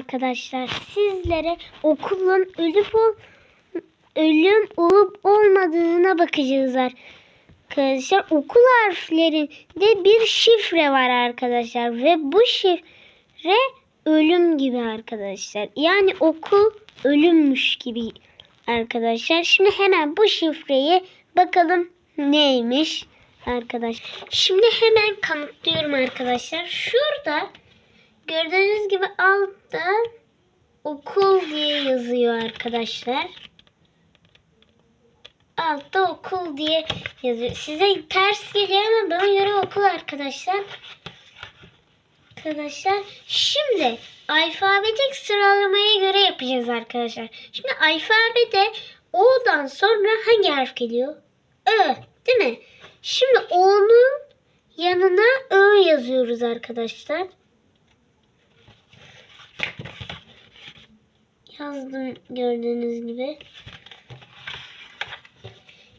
arkadaşlar. Sizlere okulun ölüm, ol, ölüm olup olmadığına bakacağız arkadaşlar. Okul harflerinde bir şifre var arkadaşlar. Ve bu şifre ölüm gibi arkadaşlar. Yani okul ölümmüş gibi arkadaşlar. Şimdi hemen bu şifreyi bakalım neymiş arkadaşlar. Şimdi hemen kanıtlıyorum arkadaşlar. Şurada gördüğünüz gibi altta okul diye yazıyor arkadaşlar. Altta okul diye yazıyor. Size ters geliyor ama bana göre okul arkadaşlar. Arkadaşlar şimdi alfabetik sıralamaya göre yapacağız arkadaşlar. Şimdi alfabede O'dan sonra hangi harf geliyor? Ö değil mi? Şimdi O'nun yanına Ö yazıyoruz arkadaşlar. Yazdım gördüğünüz gibi.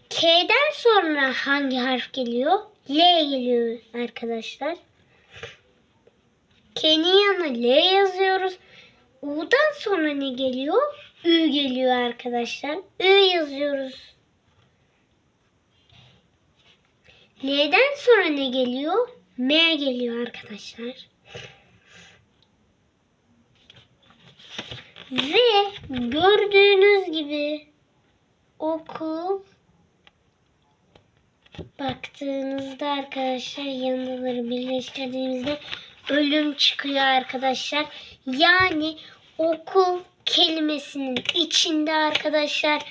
K'den sonra hangi harf geliyor? L geliyor arkadaşlar. K'nin yanına L yazıyoruz. U'dan sonra ne geliyor? Ü geliyor arkadaşlar. Ü yazıyoruz. L'den sonra ne geliyor? M geliyor arkadaşlar. Ve gördüğünüz gibi okul baktığınızda arkadaşlar yanları birleştirdiğimizde ölüm çıkıyor arkadaşlar. Yani okul kelimesinin içinde arkadaşlar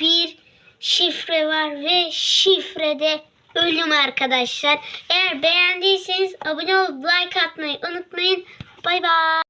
bir şifre var ve şifrede ölüm arkadaşlar. Eğer beğendiyseniz abone olup like atmayı unutmayın. Bay bay.